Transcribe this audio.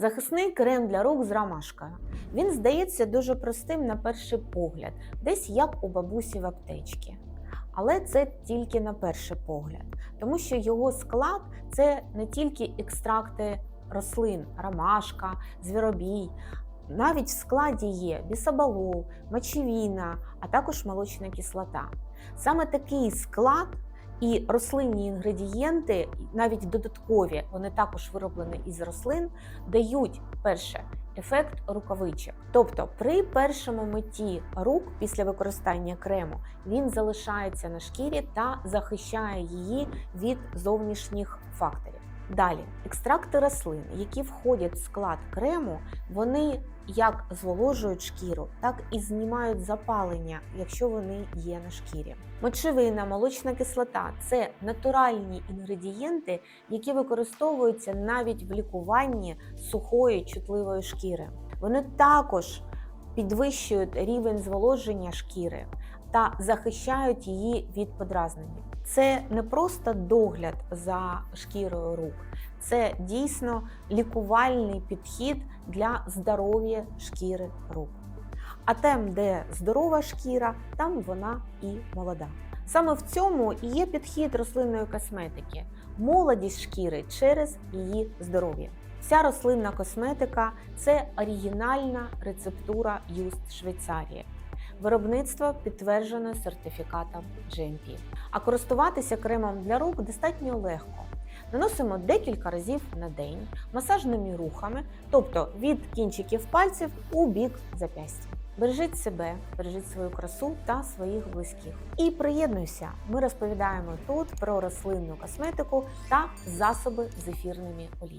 Захисний крем для рук з ромашкою. Він здається дуже простим на перший погляд, десь як у бабусі в аптечці. Але це тільки на перший погляд, тому що його склад це не тільки екстракти рослин, ромашка, звіробій. Навіть в складі є бісоболол, мочевіна, а також молочна кислота. Саме такий склад і рослинні інгредієнти, навіть додаткові, вони також вироблені із рослин, дають перше ефект рукавичок. Тобто, при першому митті рук після використання крему він залишається на шкірі та захищає її від зовнішніх факторів. Далі, екстракти рослин, які входять в склад крему, вони як зволожують шкіру, так і знімають запалення, якщо вони є на шкірі. Мочевина, молочна кислота це натуральні інгредієнти, які використовуються навіть в лікуванні сухої чутливої шкіри. Вони також підвищують рівень зволоження шкіри та захищають її від подразнення. Це не просто догляд за шкірою рук, це дійсно лікувальний підхід для здоров'я шкіри рук. А там, де здорова шкіра, там вона і молода. Саме в цьому і є підхід рослинної косметики, молодість шкіри через її здоров'я. Вся рослинна косметика це оригінальна рецептура Юст Швейцарії. Виробництво підтверджено сертифікатом GMP. А користуватися кремом для рук достатньо легко. Наносимо декілька разів на день масажними рухами, тобто від кінчиків пальців у бік запястя. Бережіть себе, бережіть свою красу та своїх близьких. І приєднуйся! Ми розповідаємо тут про рослинну косметику та засоби з ефірними оліями.